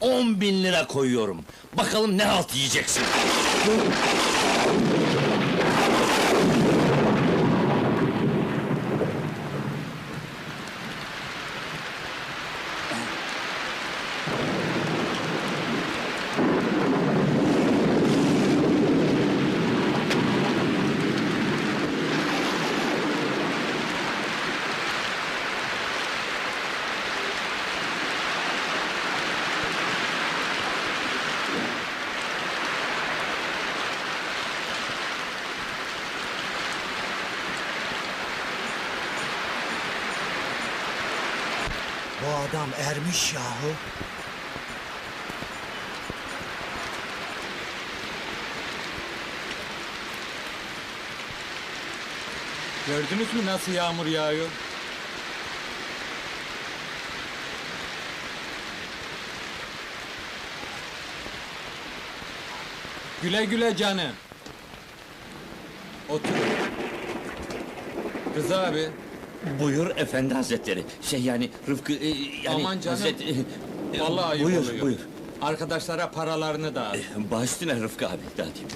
10 bin lira koyuyorum. Bakalım ne halt yiyeceksin. Bu adam ermiş yahu. Gördünüz mü nasıl yağmur yağıyor? Güle güle canım. Otur. Rıza abi, Buyur efendi hazretleri. Şey yani Rıfkı e, yani Aman canım. Hazret, e, e, vallahi ayıp buyur, oluyor. Buyur Arkadaşlara paralarını dağıt. Baş üstüne Rıfkı abi. Dağıtayım.